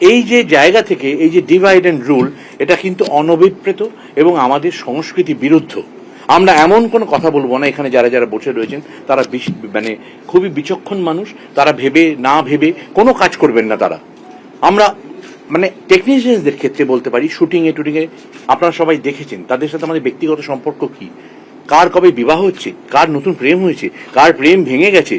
এই যে জায়গা থেকে, এই যে ডিভাইড অ্যান্ড রুল এটা কিন্তু অনভিপ্রেত এবং আমাদের সংস্কৃতি বিরুদ্ধ। আমরা এমন কোনো কথা বলব না, এখানে যারা যারা বসে রয়েছেন, তারা মানে খুবই বিচক্ষণ মানুষ, তারা ভেবে, না ভেবে কোনো কাজ করবেন না তারা। আমরা মানে টেকনিশিয়ানদের ক্ষেত্রে বলতে পারি শুটিংয়ে টুটিংয়ে আপনারা সবাই দেখেছেন, তাদের সাথে আমাদের ব্যক্তিগত সম্পর্ক কি? কার কবে বিবাহ হচ্ছে, কার নতুন প্রেম হয়েছে, কার প্রেম ভেঙে গেছে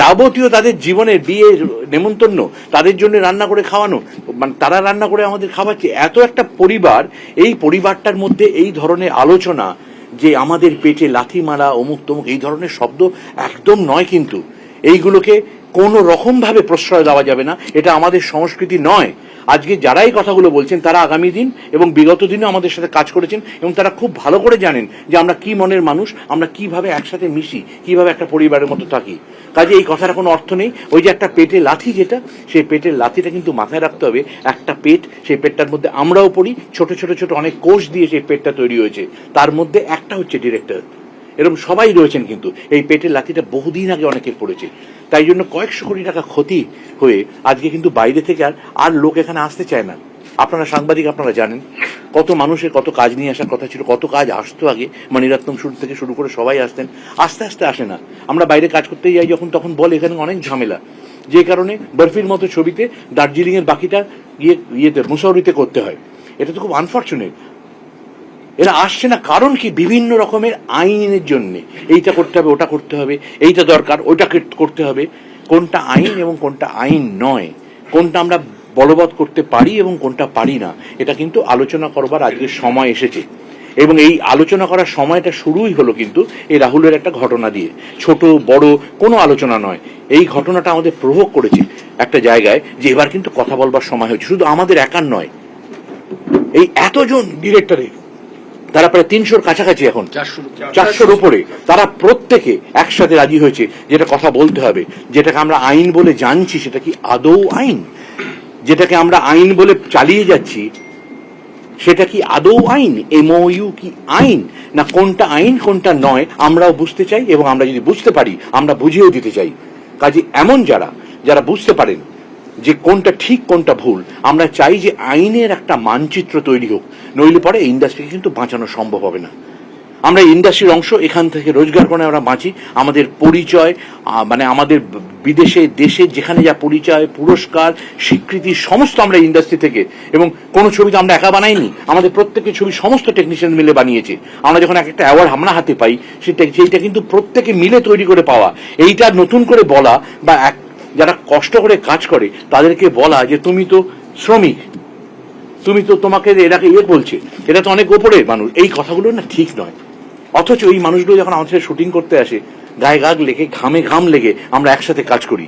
যাবতীয় তাদের জীবনের বিয়ে নেমন্তন্ন, তাদের জন্য রান্না করে খাওয়ানো মানে তারা রান্না করে আমাদের খাওয়াচ্ছে, এত একটা পরিবার, এই পরিবারটার মধ্যে এই ধরনের আলোচনা, যে আমাদের পেটে লাথি মারা, অমুক তমুক, এই ধরনের শব্দ একদম নয় কিন্তু। এইগুলোকে কোনো রকমভাবে প্রশ্রয় দেওয়া যাবে না, এটা আমাদের সংস্কৃতি নয়। আজকে যারা এই কথাগুলো বলছেন, তারা আগামী দিন এবং বিগত দিনও আমাদের সাথে কাজ করেছেন এবং তারা খুব ভালো করে জানেন যে আমরা কি মনের মানুষ, আমরা কীভাবে একসাথে মিশি, কীভাবে একটা পরিবারের মতো থাকি। কাজে এই কথার কোনো অর্থ নেই। ওই যে একটা পেটে লাথি যেটা, সেই পেটের লাথিটা কিন্তু মাথায় রাখতে হবে। একটা পেট, সেই পেটটার মধ্যে আমরাও পড়ি। ছোট ছোট ছোট অনেক কোষ দিয়ে সেই পেটটা তৈরি হয়েছে। তার মধ্যে একটা হচ্ছে ডিরেক্টর। এরকম সবাই রয়েছেন কিন্তু। এই পেটের লাথিটা বহুদিন আগে অনেকের পড়েছে তাই জন্য কয়েকশো কোটি টাকা ক্ষতি হয়ে আজকে কিন্তু বাইরে থেকে আর আর লোক এখানে আসতে চায় না। আপনারা সাংবাদিক, আপনারা জানেন। কত মানুষের কত কাজ নিয়ে আসার কথা ছিল, কত কাজ আসতো আগে। মণিরত্নম শুরু থেকে শুরু করে সবাই আসতেন। আস্তে আস্তে আসে না। আমরা বাইরে কাজ করতে যাই যখন, তখন বলে এখানে অনেক ঝামেলা। যে কারণে বরফির মতো ছবিতে দার্জিলিং এর বাকিটা গিয়ে, ইয়েতে, মুসৌরিতে করতে হয়। এটা তো খুব আনফর্চুনেট এরা আসছে না কারণ কি? বিভিন্ন রকমের আইনের জন্য। এইটা করতে হবে, ওটা করতে হবে, এইটা দরকার, ওইটা করতে হবে। কোনটা আইন এবং কোনটা আইন নয়। কোনটা আমরা বলবৎ করতে পারি এবং কোনটা পারি না, এটা কিন্তু আলোচনা করবার আজকের সময় এসেছে। এবং এই আলোচনা করার সময়টা শুরুই হলো কিন্তু এই রাহুলের একটা ঘটনা দিয়ে। ছোট, বড়, কোনো আলোচনা নয়। এই ঘটনাটা আমাদের প্রভোগ করেছে একটা জায়গায় যে এবার কিন্তু কথা বলবার সময় হয়েছে। শুধু আমাদের একার নয়, এই এতজন ডিরেক্টরের তারা প্রায় তিনশোর কাছাকাছি এখন। চারশোর উপরে। তারা প্রত্যেকে একসাথে রাজি হয়েছে। যেটা কথা বলতে হবে যেটাকে আমরা আইন বলে জানছি সেটা কি আদৌ আইন? যেটাকে আমরা আইন বলে চালিয়ে যাচ্ছি সেটা কি আদৌ আইন? এমওইউ কি আইন? না কোনটা আইন কোনটা নয় আমরাও বুঝতে চাই এবং আমরা যদি বুঝতে পারি আমরা বুঝিয়েও দিতে চাই। কাজে এমন যারা যারা বুঝতে পারেন যে কোনটা ঠিক, কোনটা ভুল। আমরা চাই যে আইনের একটা মানচিত্র তৈরি হোক। নইলে পরে এই ইন্ডাস্ট্রিকে কিন্তু বাঁচানো সম্ভব হবে না। আমরা ইন্ডাস্ট্রির অংশ, এখান থেকে রোজগার করে আমরা বাঁচি। আমাদের পরিচয় মানে আমাদের বিদেশে, দেশে যেখানে যা পরিচয়, পুরস্কার, স্বীকৃতি, সমস্ত আমরা ইন্ডাস্ট্রি থেকে। এবং কোনো ছবি তো আমরা একা বানাইনি। আমাদের প্রত্যেকের ছবি সমস্ত টেকনিশিয়ান মিলে বানিয়েছে। আমরা যখন এক একটা অ্যাওয়ার্ড আমরা হাতে পাই, সেটা, সেইটা কিন্তু প্রত্যেকে মিলে তৈরি করে পাওয়া। এইটা নতুন করে বলা বা এক যারা কষ্ট করে কাজ করে, তাদেরকে বলা যে তুমি তো শ্রমিক। তুমি তো তোমাকে এটাকে ইয়ে বলছে, এটা তো অনেক ওপরে মানুষ। এই কথাগুলো না ঠিক নয়। অথচ এই মানুষগুলো যখন আমাদের শুটিং করতে আসে, গায়ে গাগ লেগে, ঘামে ঘাম লেগে আমরা একসাথে কাজ করি।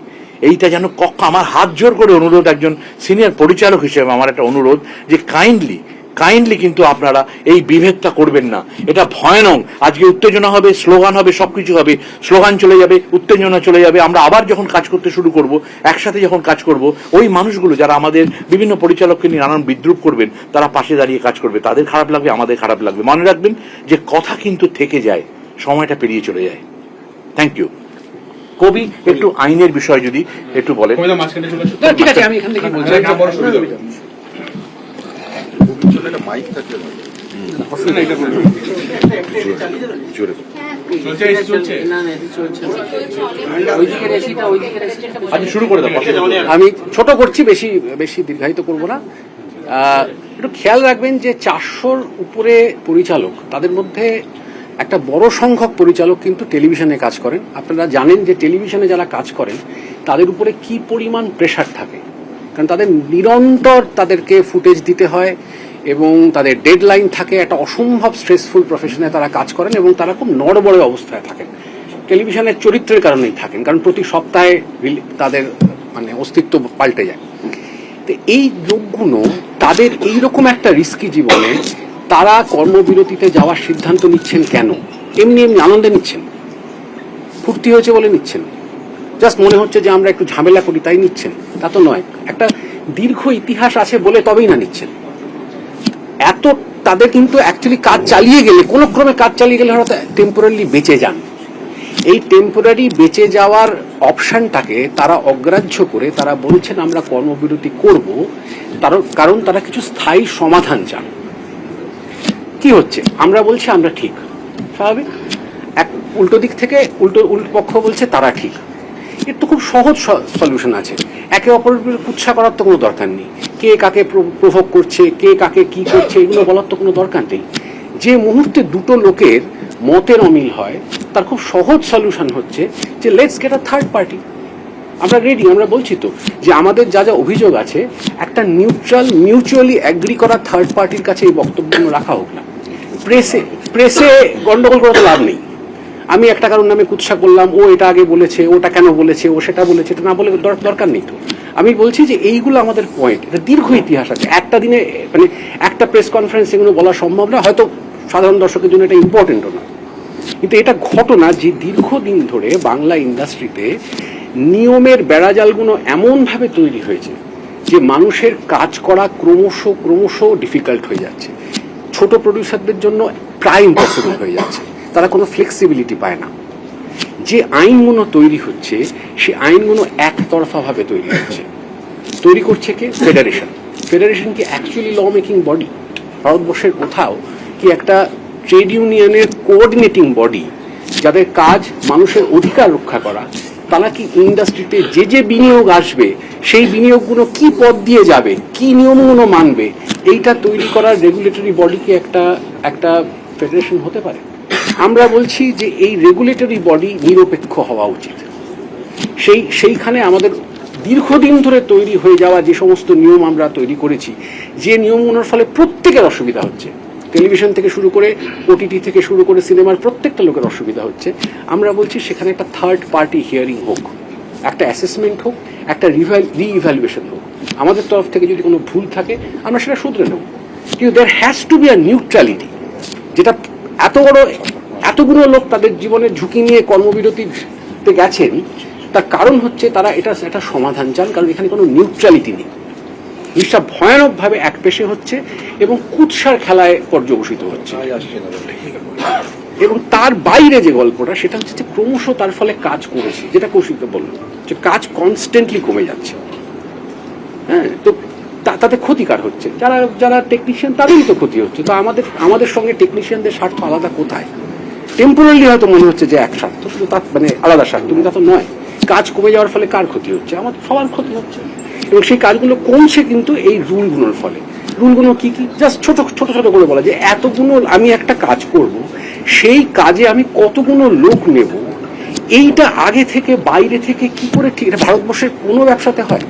এইটা যেন কক্ষ আমার হাত জোর করে অনুরোধ একজন সিনিয়র পরিচালক হিসেবে আমার একটা অনুরোধ যে কাইন্ডলি কাইন্ডলি কিন্তু আপনারা এই বিভেদটা করবেন না। এটা ভয়ানক। আজকে উত্তেজনা হবে স্লোগান হবে সবকিছু হবে। স্লোগান চলে যাবে উত্তেজনা চলে যাবে। আমরা আবার যখন কাজ করতে শুরু করব একসাথে যখন কাজ করব ওই মানুষগুলো যারা আমাদের বিভিন্ন পরিচালককে নিয়ে নানান বিদ্রুপ করবেন তারা পাশে দাঁড়িয়ে কাজ করবে। তাদের খারাপ লাগবে আমাদের খারাপ লাগবে। মনে রাখবেন যে কথা কিন্তু থেকে যায় সময়টা পেরিয়ে চলে যায়। থ্যাংক ইউ কবি একটু আইনের বিষয় যদি একটু বলেন। ঠিক আছে আমি এখান থেকে বলছি না, বড় সুবিধা হবে। না, এটা বলুন। চলছে, এসি চলছে। না না এটা চলছে এসিটা আচ্ছা শুরু করে আমি ছোট করছি বেশি বেশি দীর্ঘায়িত করব না। একটু খেয়াল রাখবেন যে চারশোর উপরে পরিচালক তাদের মধ্যে একটা বড় সংখ্যক পরিচালক কিন্তু টেলিভিশনে কাজ করেন। আপনারা জানেন যে টেলিভিশনে যারা কাজ করেন তাদের উপরে কি পরিমাণ প্রেশার থাকে? কারণ তাদের নিরন্তর তাদেরকে ফুটেজ দিতে হয় এবং তাদের ডেডলাইন থাকে, একটা অসম্ভব স্ট্রেসফুল প্রফেশনে তারা কাজ করেন এবং তারা খুব নড়বড়ে অবস্থায় থাকেন। টেলিভিশনের চরিত্রের কারণেই থাকেন, কারণ প্রতি সপ্তাহে তাদের মানে অস্তিত্ব পাল্টে যায়। তো এই লোকগুলো, তাদের এইরকম একটা রিস্কি জীবনে তারা কর্মবিরতিতে যাওয়ার সিদ্ধান্ত নিচ্ছেন কেন? এমনি এমনি আনন্দে নিচ্ছেন। ফুর্তি হয়েছে বলে নিচ্ছেন। জাস্ট মনে হচ্ছে যে আমরা একটু ঝামেলা করি, তাই নিচ্ছেন। তা তো নয়। একটা দীর্ঘ ইতিহাস আছে বলে তবেই না নিচ্ছেন। এত তাদের কিন্তু অ্যাকচুয়ালি কাজ চালিয়ে গেলে, কোনো ক্রমে কাজ চালিয়ে গেলে হয়তো টেম্পোরারি বেঁচে যান। এই টেম্পোরারি বেঁচে যাওয়ার অপশনটাকে তারা অগ্রাহ্য করে, তারা বলছেন, আমরা কর্মবিরতি করব। তার কারণ তারা কিছু স্থায়ী সমাধান চান। কি হচ্ছে? আমরা বলছি, আমরা ঠিক। স্বাভাবিক? এক, উল্টো দিক থেকে উল্টো উল্টো পক্ষ বলছে, তারা ঠিক। এর তো খুব সহজ সলিউশন আছে। একে অপরের কুৎসা করার তো কোনো দরকার নেই। কে কাকে প্রভোগ করছে, কে কাকে কি করছে, এগুলো বলার তো কোনো দরকার নেই। যে মুহূর্তে দুটো লোকের মতের অমিল হয়, তার খুব সহজ সলিউশন হচ্ছে যে let's get a third party আমরা রেডি আমরা বলছি তো যে আমাদের যা যা অভিযোগ আছে, একটা নিউট্রাল মিউচুয়ালি অ্যাগ্রি করা থার্ড পার্টির কাছে এই বক্তব্য রাখা হোক না। প্রেসে প্রেসে গন্ডগোল করে তো লাভ নেই। আমি একটা কারণ নামে কুৎসা করলাম, ও এটা আগে বলেছে, ওটা কেন বলেছে, ও সেটা বলেছে, এটা না বলে দর- দরকার নেই তো। আমি বলছি যে এইগুলো আমাদের পয়েন্ট এটা দীর্ঘ ইতিহাস আছে। একটা দিনে মানে একটা প্রেস কনফারেন্স এগুলো বলা সম্ভব না, হয়তো সাধারণ দর্শকের জন্য এটা ইম্পর্টেন্টও না। কিন্তু এটা ঘটনা যে দীর্ঘদিন ধরে বাংলা ইন্ডাস্ট্রিতে নিয়মের বেড়াজালগুলো এমনভাবে তৈরি হয়েছে যে মানুষের কাজ করা ক্রমশ ক্রমশ ডিফিকাল্ট হয়ে যাচ্ছে। ছোট প্রডিউসারদের জন্য প্রায় ইম্পসিবল হয়ে যাচ্ছে। তারা কোনো ফ্লেক্সিবিলিটি পায় না। যে আইনগুলো তৈরি হচ্ছে, সে আইনগুলো একতরফাভাবে তৈরি হচ্ছে। তৈরি করছে কে? ফেডারেশন ফেডারেশন কি অ্যাকচুয়ালি ল মেকিং বডি ভারতবর্ষের কোথাও কি একটা ট্রেড ইউনিয়নের কোঅর্ডিনেটিং বডি যাদের কাজ মানুষের অধিকার রক্ষা করা, তারা কি ইন্ডাস্ট্রিতে যে যে বিনিয়োগ আসবে, সেই বিনিয়োগগুলো কি পথ দিয়ে যাবে, কি নিয়মগুলো মানবে, এইটা তৈরি করার রেগুলেটরি বডি কি একটা একটা ফেডারেশন হতে পারে? আমরা বলছি যে এই রেগুলেটরি বডি নিরপেক্ষ হওয়া উচিত। সেই, সেইখানে আমাদের দীর্ঘদিন ধরে তৈরি হয়ে যাওয়া যে সমস্ত নিয়ম আমরা তৈরি করেছি, যে নিয়মগুলোর ফলে প্রত্যেকের অসুবিধা হচ্ছে। টেলিভিশন থেকে শুরু করে ওটিটি থেকে শুরু করে সিনেমার প্রত্যেকটা লোকের অসুবিধা হচ্ছে। আমরা বলছি সেখানে একটা থার্ড পার্টি হিয়ারিং হোক, একটা অ্যাসেসমেন্ট হোক, একটা রি ইভ্যালুয়েশন হোক। আমাদের তরফ থেকে যদি কোনো ভুল থাকে, আমরা সেটা শুধরে নেব। কিন্তু there has to be a neutrality যেটা এত বড় এতগুলো লোক তাদের জীবনের ঝুঁকি নিয়ে কর্মবিরতিতে গেছেন তার কারণ হচ্ছে তারা এটা একটা সমাধান চান কারণ এখানে কোনো নিউট্রালিটি নেই। জিনিসটা ভয়ানকভাবে এক পেশে হচ্ছে এবং কুৎসার খেলায় পর্যবসিত হচ্ছে। এবং তার বাইরে যে গল্পটা সেটা হচ্ছে যে ক্রমশ তার ফলে কাজ করেছে যেটা কৌশিক বলল যে কাজ কনস্ট্যান্টলি কমে যাচ্ছে। হ্যাঁ তো তা- তাতে ক্ষতিকার হচ্ছে। যারা যারা টেকনিশিয়ান তাদেরই তো ক্ষতি হচ্ছে। তো আমাদের আমাদের সঙ্গে টেকনিশিয়ানদের স্বার্থ আলাদা কোথায়? টেম্পোরারি হয়তো মনে হচ্ছে যে এক স্বার্থ শুধু তার মানে আলাদা স্বার্থ কিন্তু তা নয়। কাজ কমে যাওয়ার ফলে কার ক্ষতি হচ্ছে? আমাদের সবার ক্ষতি হচ্ছে। এবং সেই কাজগুলো কমছে কিন্তু এই রুলগুলোর ফলে। রুলগুলো কি কি? জাস্ট ছোট ছোট ছোট করে বলা যে এতগুলো আমি একটা কাজ করব, সেই কাজে আমি কতগুলো লোক নেব, এইটা আগে থেকে, বাইরে থেকে কি করে ঠিক এটা ভারতবর্ষের কোনো ব্যবসাতে হয়?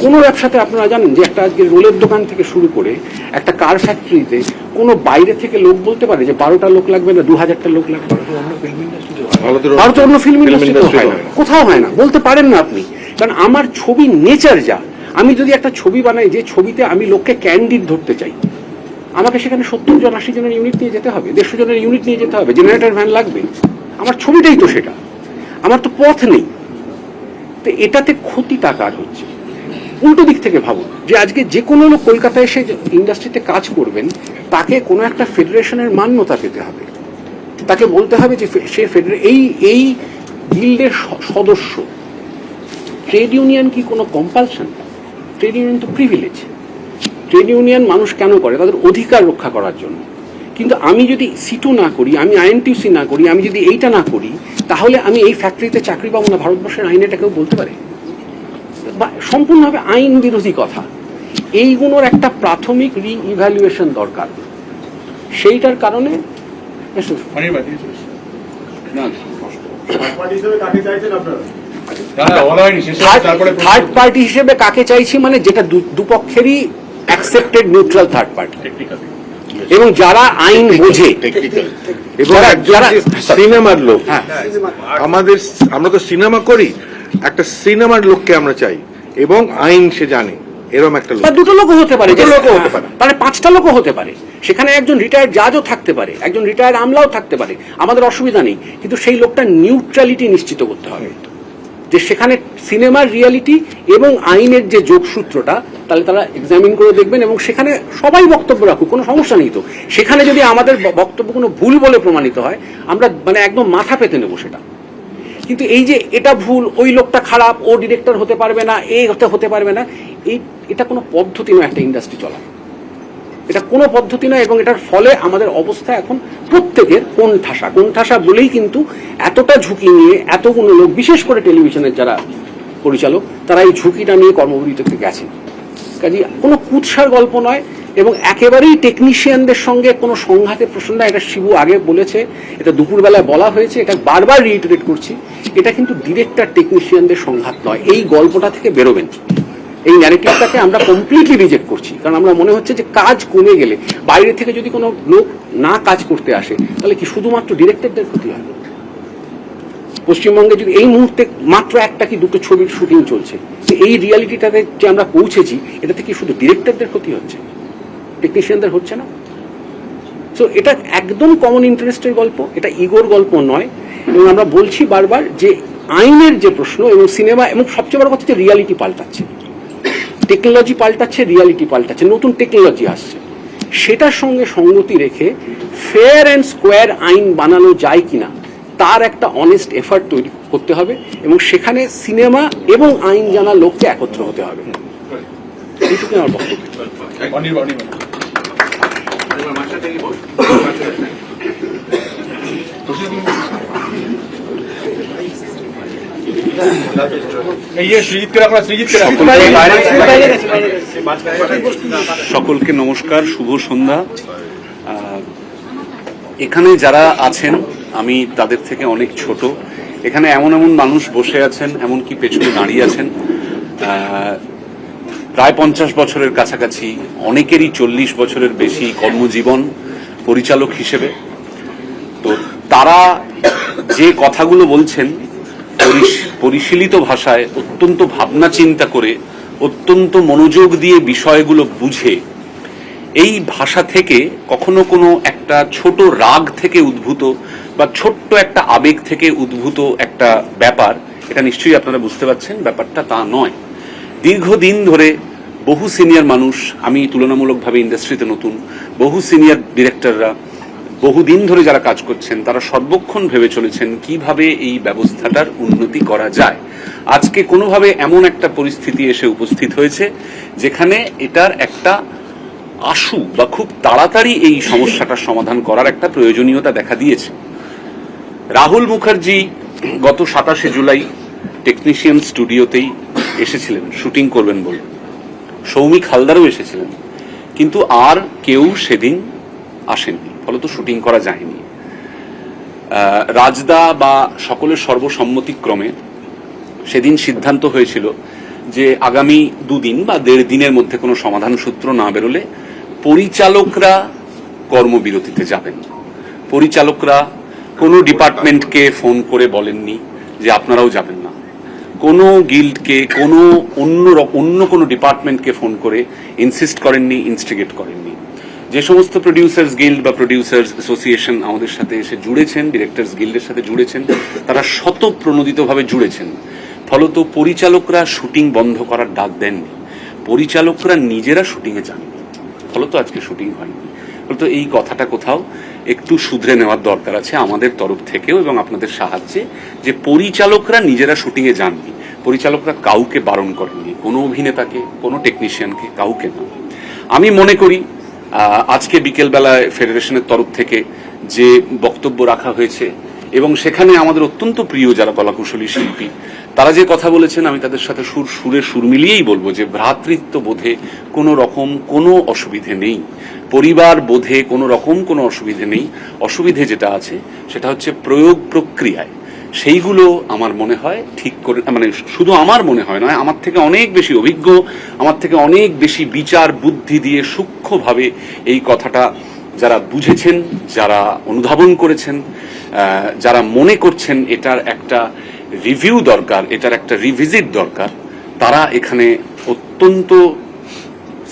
কোনো ব্যবসাতে আপনারা জানেন যে একটা আজকে রোলের দোকান থেকে শুরু করে একটা কার ফ্যাক্টরিতে কোনো বাইরে থেকে লোক বলতে পারে যে বারোটা লোক লাগবে না দু হাজারটা লোক লাগবে। ভারতের অন্য ফিল্ম ইন্ডাস্ট্রিতে হয় না। কোথাও হয় না। বলতে পারেন না আপনি। কারণ আমার ছবি নেচার যা আমি যদি একটা ছবি বানাই যে ছবিতে আমি লোককে ক্যান্ডিড ধরতে চাই আমাকে সেখানে সত্তর জন আশি জনের ইউনিট নিয়ে যেতে হবে দেড়শো জনের ইউনিট নিয়ে যেতে হবে জেনারেটর ভ্যান লাগবে। আমার ছবিটাই তো সেটা। আমার তো পথ নেই। তো এটাতে ক্ষতি টাকার হচ্ছে? উল্টো দিক থেকে ভাবুন, যে আজকে যে কোনো লোক কলকাতায় এসে ইন্ডাস্ট্রিতে কাজ করবেন, তাকে কোনো একটা ফেডারেশনের মান্যতা পেতে হবে। তাকে বলতে হবে যে সে ফেডারে এই এই গিল্ডের সদস্য ট্রেড ইউনিয়ন কি কোনো কম্পালশন ট্রেড ইউনিয়ন তো প্রিভিলেজ ট্রেড ইউনিয়ন মানুষ কেন করে? তাদের অধিকার রক্ষা করার জন্য। কিন্তু আমি যদি সিটু না করি, আমি আইএনটিউসি না করি, আমি যদি এইটা না করি, তাহলে আমি এই ফ্যাক্টরিতে চাকরি পাবো না, ভারতবর্ষের আইন এটা কেউ বলতে পারে? বা সম্পূর্ণভাবে আইন বিরোধী কথা এইগুলোর একটা প্রাথমিক রি ইভ্যালুয়েশন দরকার। সেইটার কারণে থার্ড পার্টি হিসেবে কাকে চাইছি মানে যেটা দু- দুপক্ষেরই অ্যাকসেপ্টেড নিউট্রাল থার্ড পার্টি এবং যারা আইন বোঝে যারা- সিনেমার লোক হ্যাঁ। আমাদের আমরা তো সিনেমা করি একটা সিনেমার লোককে আমরা চাই। এবং আইন সে জানে। এরকম একটা লোক। দুটো লোকও হতে পারে দুটো লোকও হতে পারে। মানে পাঁচটা লোকও হতে পারে। সেখানে একজন রিটায়ার্ড জাজও থাকতে পারে একজন রিটায়ার্ড আমলাও থাকতে পারে। আমাদের অসুবিধা নেই কিন্তু সেই লোকটা নিউট্রালিটি নিশ্চিত করতে হবে। যে সেখানে সিনেমার রিয়ালিটি এবং আইনের যে যোগসূত্রটা তাহলে তারা এক্সামিন করে দেখবেন এবং সেখানে সবাই বক্তব্য রাখুক কোনো সমস্যা নেই তো। সেখানে যদি আমাদের বক্তব্য কোনো ভুল বলে প্রমাণিত হয় আমরা মানে একদম মাথা পেতে নেব সেটা। কিন্তু এই যে এটা ভুল, ওই লোকটা খারাপ, ও ডিরেক্টর হতে পারবে না এই হতে পারবে না, এই, এটা কোনো পদ্ধতি নয় একটা ইন্ডাস্ট্রি চলা এটা কোনো পদ্ধতি নয় এবং এটার ফলে আমাদের অবস্থা এখন প্রত্যেকের কোন ঠাসা কোন ঠাসা বলেই কিন্তু এতটা ঝুঁকি নিয়ে এতগুলো লোক, বিশেষ করে টেলিভিশনের যারা পরিচালক, তারা এই ঝুঁকিটা নিয়ে কর্মবিরতিতে গেছেন। কাজে, কোনো কুৎসার গল্প নয় এবং একেবারেই টেকনিশিয়ানদের সঙ্গে কোনো সংঘাতের প্রশ্ন না এটা শিবু আগে বলেছে, এটা দুপুরবেলায় বলা হয়েছে, এটা বারবার রিইটারেট করছি। এটা কিন্তু ডিরেক্টর টেকনিশিয়ানদের সংঘাত নয়। এই গল্পটা থেকে বেরোবেন। এই ন্যারেটিভটাকে আমরা কমপ্লিটলি রিজেক্ট করছি। কারণ আমরা মনে হচ্ছে যে কাজ কমে গেলে, বাইরে থেকে যদি কোনো লোক না কাজ করতে আসে, তাহলে কি শুধুমাত্র ডিরেক্টরদের ক্ষতি হয়? পশ্চিমবঙ্গে যদি এই মুহূর্তে মাত্র একটা কি দুটো ছবির শুটিং চলছে এই রিয়ালিটিটাতে যে আমরা পৌঁছেছি, এটাতে কি শুধু ডিরেক্টরদের ক্ষতি হচ্ছে? টেকনিশিয়ানদের হচ্ছে না? সো এটা একদম কমন ইন্টারেস্টের গল্প, এটা ইগোর গল্প নয়। এবং আমরা বলছি বারবার যে আইনের যে প্রশ্ন এবং সিনেমা, এবং সবচেয়ে বড় কথা হচ্ছে রিয়ালিটি পাল্টাচ্ছে। টেকনোলজি পাল্টাচ্ছে রিয়ালিটি পাল্টাচ্ছে, নতুন টেকনোলজি আসছে। সেটার সঙ্গে সঙ্গতি রেখে ফেয়ার অ্যান্ড স্কোয়ার আইন বানানো যায় কিনা তার একটা অনেস্ট এফার্ট তৈরি করতে হবে এবং সেখানে সিনেমা এবং আইন জানা লোককে একত্র হতে হবে। এইটুকু আমার। সকলকে নমস্কার শুভ সন্ধ্যা। এখানে যারা আছেন আমি তাদের থেকে অনেক ছোট। এখানে এমন এমন মানুষ বসে আছেন, এমনকি পেছনে দাঁড়িয়ে আছেন। প্রায় পঞ্চাশ বছরের কাছাকাছি, অনেকেরই চল্লিশ বছরের বেশি কর্মজীবন পরিচালক হিসেবে। তো তারা যে কথাগুলো বলছেন, পরিশ- পরিশীলিত ভাষায় অত্যন্ত ভাবনা চিন্তা করে, অত্যন্ত মনোযোগ দিয়ে বিষয়গুলো বুঝে, এই ভাষা থেকে কখনো কোনো একটা ছোট রাগ থেকে উদ্ভূত বা ছোট্ট একটা আবেগ থেকে উদ্ভূত একটা ব্যাপার, এটা নিশ্চয়ই আপনারা বুঝতে পারছেন, ব্যাপারটা তা নয়। দীর্ঘদিন ধরে বহু সিনিয়র মানুষ, আমি তুলনামূলকভাবে ইন্ডাস্ট্রিতে নতুন, বহু সিনিয়র ডিরেক্টররা বহুদিন ধরে যারা কাজ করছেন, তারা সর্বক্ষণ ভেবে চলেছেন কীভাবে এই ব্যবস্থাটার উন্নতি করা যায়। আজকে কোনোভাবে এমন একটা পরিস্থিতি এসে উপস্থিত হয়েছে, যেখানে এটার একটা আশু বা খুব তাড়াতাড়ি এই সমস্যাটার সমাধান করার একটা প্রয়োজনীয়তা দেখা দিয়েছে। রাহুল মুখার্জি গত সাতাশে জুলাই টেকনিশিয়ান স্টুডিওতেই এসেছিলেন শুটিং করবেন বলে। সৌমিক হালদারও এসেছিলেন। কিন্তু আর কেউ সেদিন আসেননি, ফলত শুটিং করা যায়নি। রাজদা বা সকলের সর্বসম্মতিক্রমে সেদিন সিদ্ধান্ত হয়েছিল যে আগামী দুদিন বা দেড় দিনের মধ্যে কোনো সমাধান সূত্র না বেরোলে পরিচালকরা কর্মবিরতিতে যাবেন। পরিচালকরা কোনো ডিপার্টমেন্টকে ফোন করে বলেননি যে আপনারাও যাবেন না। কোনো গিল্ডকে, কোনো অন্য অন্য কোনো ডিপার্টমেন্টকে ফোন করে ইনসিস্ট করেননি ইনস্টিগেট করেননি। যে সমস্ত প্রডিউসার্স গিল্ড বা প্রডিউসার্স অ্যাসোসিয়েশন আমাদের সাথে এসে জুড়েছেন ডিরেক্টরস গিল্ডের সাথে জুড়েছেন, তারা শত প্রণোদিতভাবে জুড়েছেন। ফলত পরিচালকরা শুটিং বন্ধ করার ডাক দেননি। পরিচালকরা নিজেরা শুটিংয়ে যাননি। ফলত আজকে শুটিং হয়নি। ফলত এই কথাটা কোথাও একটু শুধরে নেওয়ার দরকার আছে আমাদের তরফ থেকেও এবং আপনাদের সাহায্যে যে পরিচালকরা নিজেরা শুটিংয়ে যাননি, পরিচালকরা কাউকে বারণ করেননি, কোনো অভিনেতাকে, কোনো টেকনিশিয়ানকে কাউকে না। আমি মনে করি আজকে বিকেলবেলায় ফেডারেশনের তরফ থেকে যে বক্তব্য রাখা হয়েছে এবং সেখানে আমাদের অত্যন্ত প্রিয় যারা কলাকুশলী শিল্পী, তারা যে কথা বলেছেন, আমি তাদের সাথে সুর, সুরে সুর মিলিয়েই বলব যে ভ্রাতৃত্ব বোধে কোনো রকম কোনো অসুবিধে নেই। পরিবার বোধে কোনো রকম কোনো অসুবিধে নেই। অসুবিধে যেটা আছে, সেটা হচ্ছে প্রয়োগ প্রক্রিয়ায়। সেইগুলো আমার মনে হয় ঠিক করে মানে শুধু আমার মনে হয় নয়, আমার থেকে অনেক বেশি অভিজ্ঞ, আমার থেকে অনেক বেশি বিচার বুদ্ধি দিয়ে সূক্ষ্মভাবে এই কথাটা যারা বুঝেছেন, যারা অনুধাবন করেছেন যারা মনে করছেন এটার একটা রিভিউ দরকার, এটার একটা রিভিজিট দরকার, তারা এখানে অত্যন্ত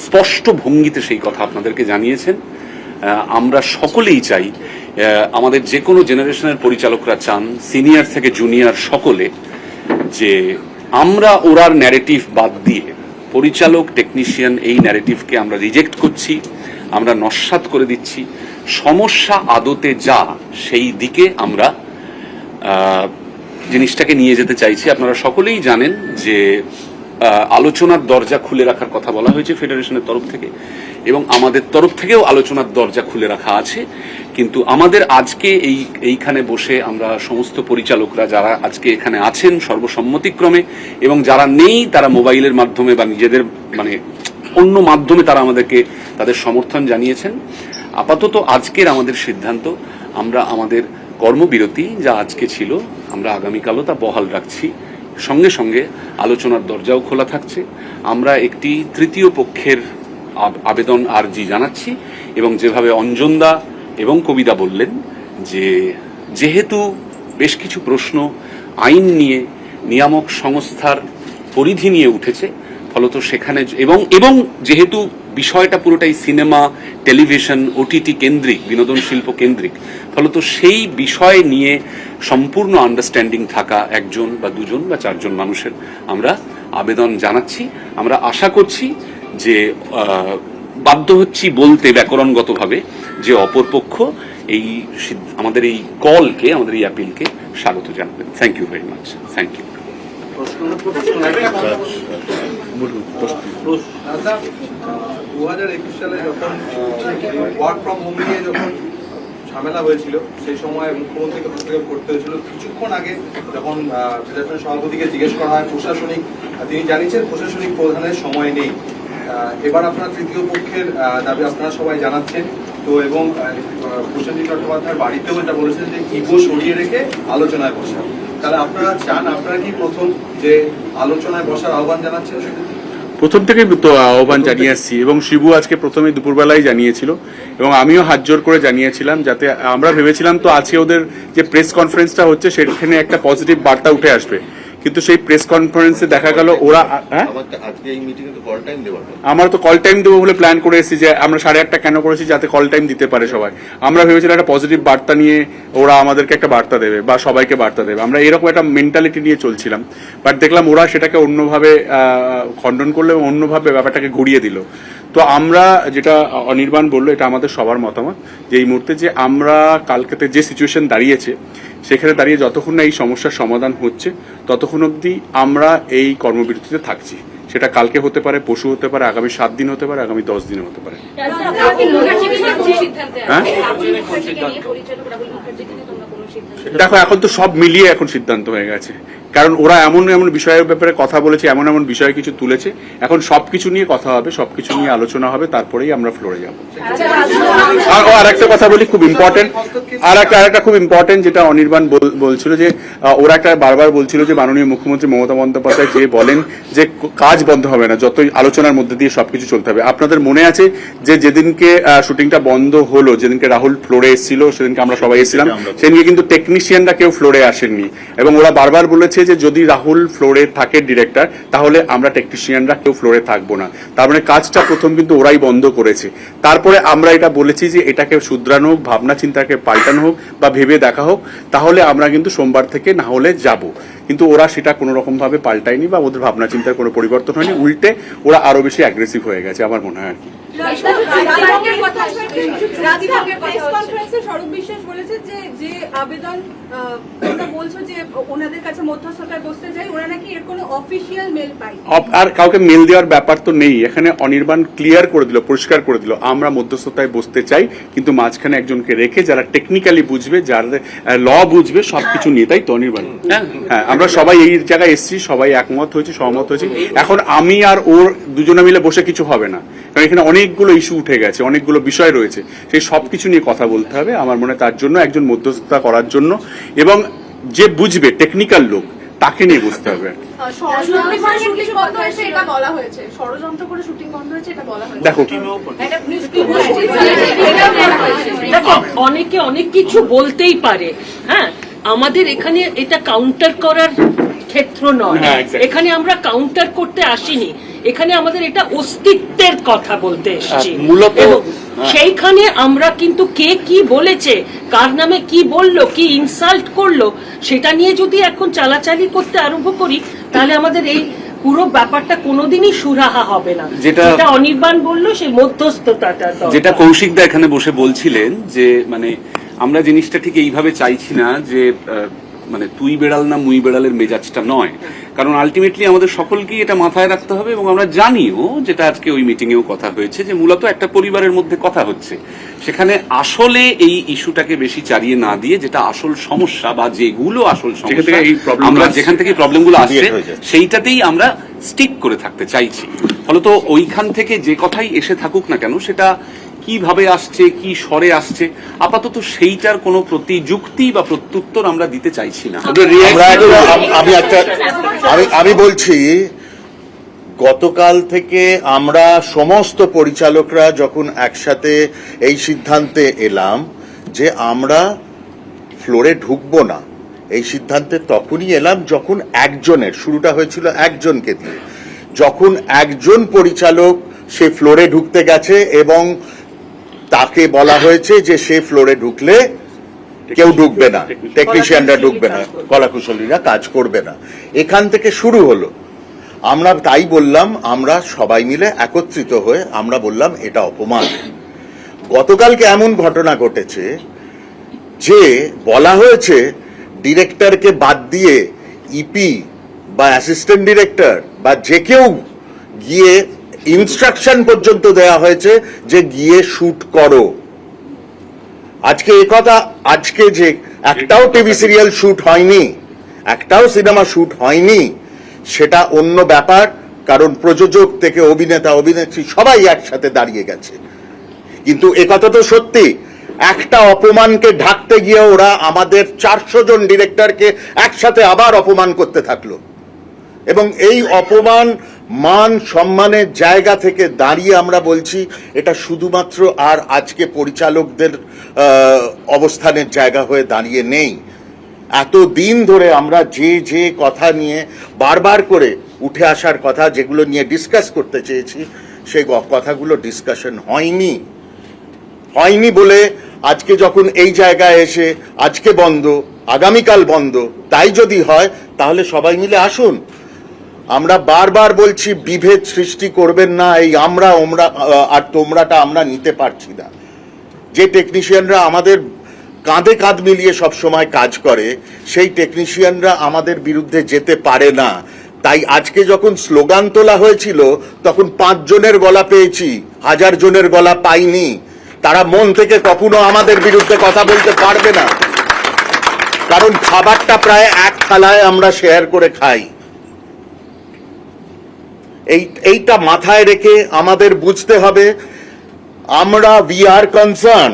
স্পষ্ট ভঙ্গিতে সেই কথা আপনাদেরকে জানিয়েছেন। আমরা সকলেই চাই আমাদের যে কোনো জেনারেশনের পরিচালকরা চান সিনিয়র থেকে জুনিয়র সকলে, যে আমরা ওরার ন্যারেটিভ বাদ দিয়ে পরিচালক টেকনিশিয়ান এই ন্যারেটিভকে আমরা রিজেক্ট করছি, আমরা নস্বাত করে দিচ্ছি। সমস্যা আদতে যা, সেই দিকে আমরা জিনিসটাকে নিয়ে যেতে চাইছি। আপনারা সকলেই জানেন যে আলোচনার দরজা খুলে রাখার কথা বলা হয়েছে ফেডারেশনের তরফ থেকে। এবং আমাদের তরফ থেকেও আলোচনার দরজা খুলে রাখা আছে। কিন্তু আমাদের আজকে এই, এইখানে বসে আমরা সমস্ত পরিচালকরা যারা আজকে এখানে আছেন সর্বসম্মতিক্রমে এবং যারা নেই, তারা মোবাইলের মাধ্যমে বা নিজেদের মানে অন্য মাধ্যমে তারা আমাদেরকে তাদের সমর্থন জানিয়েছেন। আপাতত আজকের আমাদের সিদ্ধান্ত, আমরা আমাদের কর্মবিরতি যা আজকে ছিল, আমরা আগামীকালও তা বহাল রাখছি। সঙ্গে সঙ্গে আলোচনার দরজাও খোলা থাকছে। আমরা একটি তৃতীয় পক্ষের আব- আবেদন আর্জি জানাচ্ছি এবং যেভাবে অঞ্জনদা এবং কবিতা বললেন যে, যেহেতু বেশ কিছু প্রশ্ন আইন নিয়ে নিয়ামক সংস্থার পরিধি নিয়ে উঠেছে, ফলত সেখানে এবং এবং যেহেতু বিষয়টা পুরোটাই সিনেমা টেলিভিশন ওটিটি কেন্দ্রিক বিনোদন শিল্প কেন্দ্রিক ফলত সেই বিষয় নিয়ে সম্পূর্ণ আন্ডারস্ট্যান্ডিং থাকা একজন বা দুজন বা চারজন মানুষের আমরা আবেদন জানাচ্ছি আমরা আশা করছি যে বাধ্য হচ্ছি বলতে ব্যাকরণগতভাবে যে অপরপক্ষ এই আমাদের এই কলকে আমাদের এই অ্যাপিলকে স্বাগত জানাবেন thank you very much thank you দাদা দু হাজার একুশ সালে যখন ওয়ার্ক ফ্রম হোম নিয়ে যখন ঝামেলা হয়েছিল, সেই সময় মুখ্যমন্ত্রীকে হস্তক্ষেপ করতে হয়েছিল। কিছুক্ষণ আগে যখন ফেডারেশনের সভাপতিকে জিজ্ঞেস করা হয়, প্রশাসনিক তিনি জানিয়েছেন প্রশাসনিক প্রধানের সময় নেই। এবার আপনার তৃতীয় পক্ষের দাবি আপনারা সবাই জানাচ্ছেন। তো এবং প্রসেনজিৎ চট্টোপাধ্যায়ের বাড়িতেও এটা বলেছেন যে ইগো সরিয়ে রেখে আলোচনায় বসা। তাহলে আপনারা চান, আপনারা কি প্রথম যে আলোচনায় বসার আহ্বান জানাচ্ছেন সেটা প্রথম থেকে তো আহ্বান জানিয়ে আসছি এবং শিবু আজকে প্রথমে দুপুরবেলায় জানিয়েছিল এবং আমিও হাত জোর করে জানিয়েছিলাম যাতে আমরা ভেবেছিলাম তো আজকে ওদের যে প্রেস কনফারেন্সটা হচ্ছে সেখানে একটা পজিটিভ বার্তা উঠে আসবে। কিন্তু সেই প্রেস কনফারেন্সে দেখা গেল ওরা হ্যাঁ? আমরা তো কল টাইম দেবো বলে প্ল্যান করে এসেছি যে আমরা সাড়ে আটটা কেন করেছি যাতে কল টাইম দিতে পারে সবাই। আমরা ভেবেছিলাম একটা পজিটিভ বার্তা নিয়ে ওরা আমাদেরকে একটা বার্তা দেবে বা সবাইকে বার্তা দেবে। আমরা এরকম একটা মেন্টালিটি নিয়ে চলছিলাম। বাট দেখলাম ওরা সেটাকে অন্যভাবে খণ্ডন করল এবং অন্যভাবে ব্যাপারটাকে ঘুরিয়ে দিল। তো আমরা যেটা অনির্বাণ বলল এটা আমাদের সবার মতামত যে এই মুহূর্তে যে আমরা কালকেতে যে সিচুয়েশন দাঁড়িয়েছে সেখানে দাঁড়িয়ে যতক্ষণ না এই সমস্যার সমাধান হচ্ছে ততক্ষণ অবধি আমরা এই কর্মবিরতিতে থাকছি। সেটা কালকে হতে পারে পশু হতে পারে আগামী সাত দিন হতে পারে আগামী দশ দিন হতে পারে। হ্যাঁ? দেখো এখন তো সব মিলিয়ে এখন সিদ্ধান্ত হয়ে গেছে। কারণ ওরা এমন এমন বিষয়ের ব্যাপারে কথা বলেছে এমন এমন বিষয় কিছু তুলেছে। এখন সবকিছু নিয়ে কথা হবে সবকিছু নিয়ে আলোচনা হবে তারপরেই আমরা ফ্লোরে যাব। আর ও আরেকটা কথা বলি খুব ইম্পর্টেন্ট আর একটা আরেকটা খুব ইম্পর্টেন্ট যেটা অনির্বাণ বলছিল যে ওরা একটা বারবার বলছিল যে মাননীয় মুখ্যমন্ত্রী মমতা বন্দ্যোপাধ্যায় যে বলেন যে কাজ বন্ধ হবে না যতই আলোচনার মধ্যে দিয়ে সবকিছু চলতে হবে। আপনাদের মনে আছে যে যেদিনকে শুটিংটা বন্ধ হলো যেদিনকে রাহুল ফ্লোরে এসেছিল সেদিনকে আমরা সবাই এসেছিলাম সেদিনকে কিন্তু টেকনিশিয়ানরা কেউ ফ্লোরে আসেননি। এবং ওরা বারবার বলেছে যে যদি রাহুল ফ্লোরে থাকে ডিরেক্টর তাহলে আমরা টেকনিশিয়ানরা কেউ ফ্লোরে থাকব না। তার মানে কাজটা প্রথম কিন্তু ওরাই বন্ধ করেছে। তারপরে আমরা এটা বলেছি যে এটাকে শুধরানো হোক, ভাবনা চিন্তাকে পাল্টানো হোক বা ভেবে দেখা হোক, তাহলে আমরা কিন্তু সোমবার থেকে না হলে যাব। কিন্তু ওরা সেটা কোনো রকম ভাবে পাল্টায়নি বা ওদের ভাবনা চিন্তার কোনো পরিবর্তন হয়নি। উল্টে ওরা আরও বেশি অ্যাগ্রেসিভ হয়ে গেছে, আমার মনে হয় আর কি। স্বরূপ বিশ্বাস বলেছে যে যে আবেদন তোমরা বলছো যে ওনাদের কাছে মধ্যস্থতায় বসতে চাই ওরা নাকি এর কোনো অফিসিয়াল মেল পাই আর কাউকে মেল দেওয়ার ব্যাপার তো নেই। এখানে অনির্বাণ ক্লিয়ার করে দিল পরিষ্কার করে দিল। আমরা মধ্যস্থতায় বসতে চাই কিন্তু মাঝখানে একজনকে রেখে যারা টেকনিক্যালি বুঝবে যারা ল বুঝবে সবকিছু নিয়ে। তাই তো অনির্বাণ? হ্যাঁ। আমরা সবাই এই জায়গায় এসেছি সবাই একমত হয়েছি সহমত হয়েছি। এখন আমি আর ওর দুজনে মিলে বসে কিছু হবে না। কারণ এখানে অনেকগুলো ইস্যু উঠে গেছে, অনেকগুলো বিষয় রয়েছে। সেই সব কিছু নিয়ে কথা বলতে হবে। আমার মনে তার জন্য, একজন মধ্যস্থতা করার জন্য। এবং যে বুঝবে টেকনিক্যাল লোক, তাকে নিয়ে বুঝতে হবে। দেখো, অনেকে অনেক কিছু বলতেই পারে হ্যাঁ? আমাদের এখানে এটা কাউন্টার করার ক্ষেত্র নয়। হ্যাঁ, এখানে আমরা কাউন্টার করতে আসিনি। এখানে আমাদের এটা অস্তিত্বের কথা বলতে এসেছি। হ্যাঁ, এবং। সেইখানে আমরা কিন্তু কে কি বলেছে কার নামে কি বলল কি ইনসাল্ট করল সেটা নিয়ে যদি এখন চালাচালি করতে আরম্ভ করি তাহলে আমাদের এই পুরো ব্যাপারটা কোনোদিনই সুরাহা হবে না। যেটা- যেটা অনির্বাণ বলল সেই মধ্যস্থতাটা যেটা কৌশিকদা এখানে বসে বলছিলেন যে মানে আমরা জিনিসটা ঠিক এইভাবে চাইছি না যে মানে তুই বেড়াল না মুই বেড়ালের মেজাজটা নয়। কারণ আলটিমেটলি আমাদের সকলকেই এটা মাথায় রাখতে হবে এবং আমরা জানিও যেটা আজকে ওই মিটিং এও কথা হয়েছে যে মূলত একটা পরিবারের মধ্যে কথা হচ্ছে। সেখানে আসলে এই ইস্যুটাকে বেশি চারিয়ে না দিয়ে যেটা আসল সমস্যা বা যেগুলো আসল সমস্যা আমরা যেখান থেকে প্রবলেমগুলো আসছে হয়ে। সেইটাতেই আমরা স্টিক করে থাকতে চাইছি। ফলত ওইখান থেকে যে কথাই এসে থাকুক না কেন সেটা কীভাবে আসছে কি স্বরে আসছে আপাতত সেইটার কোনো প্রতিযুক্তি বা প্রত্যুত্তর আমরা দিতে চাইছি না। আম- আমি একটা আমি আমি বলছি গতকাল থেকে আমরা সমস্ত পরিচালকরা যখন একসাথে এই সিদ্ধান্তে এলাম যে আমরা ফ্লোরে ঢুকবো না এই সিদ্ধান্তে তখনই এলাম যখন একজনের শুরুটা হয়েছিল একজনকে দিয়ে যখন একজন পরিচালক সে ফ্লোরে ঢুকতে গেছে এবং তাকে বলা হয়েছে যে সে ফ্লোরে ঢুকলে কেউ ঢুকবে না টেকনিশিয়ানরা ঢুকবে না। কলাকুশলীরা কাজ করবে না। এখান থেকে শুরু হলো। আমরা তাই বললাম আমরা সবাই মিলে একত্রিত হয়ে আমরা বললাম এটা অপমান। গতকালকে এমন ঘটনা ঘটেছে যে বলা হয়েছে ডিরেক্টরকে বাদ দিয়ে ইপি বা অ্যাসিস্ট্যান্ট ডিরেক্টর বা যে কেউ গিয়ে ইনস্ট্রাকশন পর্যন্ত দেওয়া হয়েছে যে গিয়ে শুট করো। আজকে এ কথা আজকে যে একটাও টিভি সিরিয়াল শুট হয়নি একটাও সিনেমা শুট হয়নি সেটা অন্য ব্যাপার কারণ প্রযোজক থেকে অভিনেতা অভিনেত্রী সবাই একসাথে দাঁড়িয়ে গেছে। কিন্তু একথা তো সত্যি একটা অপমানকে ঢাকতে গিয়ে ওরা আমাদের চারশো জন ডিরেক্টরকে একসাথে আবার অপমান করতে থাকল। এবং এই অপমান মান সম্মানের জায়গা থেকে দাঁড়িয়ে আমরা বলছি, এটা শুধুমাত্র আর আজকে পরিচালকদের অবস্থানের জায়গা হয়ে দাঁড়িয়ে নেই। এত দিন ধরে আমরা যে যে কথা নিয়ে বারবার করে উঠে আসার কথা যেগুলো নিয়ে ডিসকাস করতে চেয়েছি সেই কথাগুলো ডিসকাশন হয়নি। হয়নি বলে আজকে যখন এই জায়গায় এসে আজকে বন্ধ, আগামীকাল বন্ধ, তাই যদি হয়, তাহলে সবাই মিলে আসুন। আমরা বারবার বলছি, বিভেদ সৃষ্টি করবেন না, এই আমরা, ওমরা আর তোমরাটা আমরা নিতে পারছি না। যে টেকনিশিয়ানরা আমাদের কাঁধে কাঁধ মিলিয়ে সব সময় কাজ করে, সেই টেকনিশিয়ানরা আমাদের বিরুদ্ধে যেতে পারে না। তাই আজকে যখন স্লোগান তোলা হয়েছিল, তখন পাঁচ জনের গলা পেয়েছি, হাজার জনের গলা পাইনি। তারা মন থেকে কখনো আমাদের বিরুদ্ধে কথা বলতে পারবে না। কারণ খাবারটা প্রায় এক থালায় আমরা শেয়ার করে খাই। এই, এইটা মাথায় রেখে আমাদের বুঝতে হবে, আমরা we are concern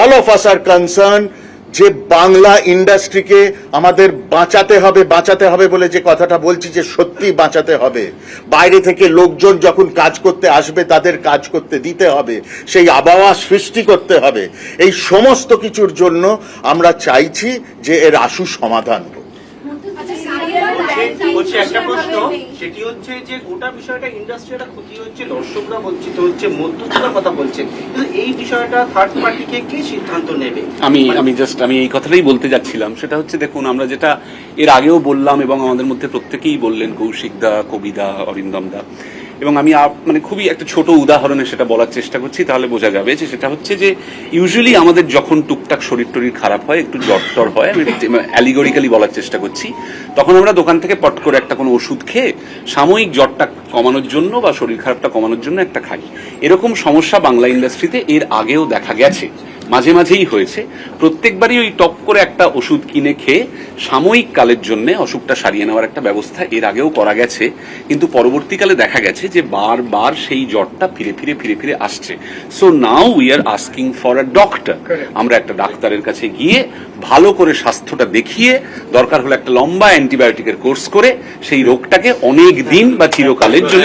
all of us are concern যে বাংলা ইন্ডাস্ট্রিকে আমাদের বাঁচাতে হবে বাঁচাতে হবে বলে যে কথাটা বলছি যে সত্যি বাঁচাতে হবে। বাইরে থেকে লোকজন যখন কাজ করতে আসবে, তাদের কাজ করতে দিতে হবে, সেই আবহাওয়া সৃষ্টি করতে হবে। এই সমস্ত কিছুর জন্য আমরা চাইছি যে এর আশু সমাধান বলছি একটা প্রশ্ন সেটি হচ্ছে যে গোটা বিষয়টা ইন্ডাস্ট্রিটা ক্ষতি হচ্ছে দর্শকরা বঞ্চিত হচ্ছে মধ্যস্থতার কথা বলছেন কিন্তু এই বিষয়টা থার্ড পার্টিকে কে সিদ্ধান্ত নেবে? আমি আমি জাস্ট আমি এই কথাটাই বলতে যাচ্ছিলাম। সেটা হচ্ছে দেখুন আমরা যেটা এর আগেও বললাম এবং আমাদের মধ্যে প্রত্যেকেই বললেন কৌশিক দা কবিদা অরিন্দম দা। এবং আমি মানে খুবই একটা ছোট উদাহরণে সেটা বলার চেষ্টা করছি, তাহলে বোঝা যাবে যে সেটা হচ্ছে যে ইউজুয়ালি আমাদের যখন টুকটাক শরীর টরীর খারাপ হয়, একটু জ্বর টর হয়, আমি অ্যালিগরিক্যালি বলার চেষ্টা করছি, তখন আমরা দোকান থেকে পট করে একটা কোনো ওষুধ খেয়ে সাময়িক জ্বরটা কমানোর জন্য বা শরীর খারাপটা কমানোর জন্য একটা খাই। এরকম সমস্যা বাংলা ইন্ডাস্ট্রিতে এর আগেও দেখা গেছে। মাঝে মাঝেই হয়েছে। প্রত্যেকবারই ওই টপ করে একটা ওষুধ কিনে খেয়ে সাময়িক কালের জন্য অসুখটা সারিয়ে নেওয়ার একটা ব্যবস্থা এর আগেও করা গেছে। কিন্তু পরবর্তীকালে দেখা গেছে যে বারবার সেই জ্বরটা ফিরে ফিরে ফিরে ফিরে আসছে। So now we are asking for a doctor আমরা একটা ডাক্তারের কাছে গিয়ে ভালো করে স্বাস্থ্যটা দেখিয়ে দরকার হলে একটা লম্বা অ্যান্টিবায়োটিকের কোর্স করে সেই রোগটাকে অনেক দিন বা চিরকালের জন্য।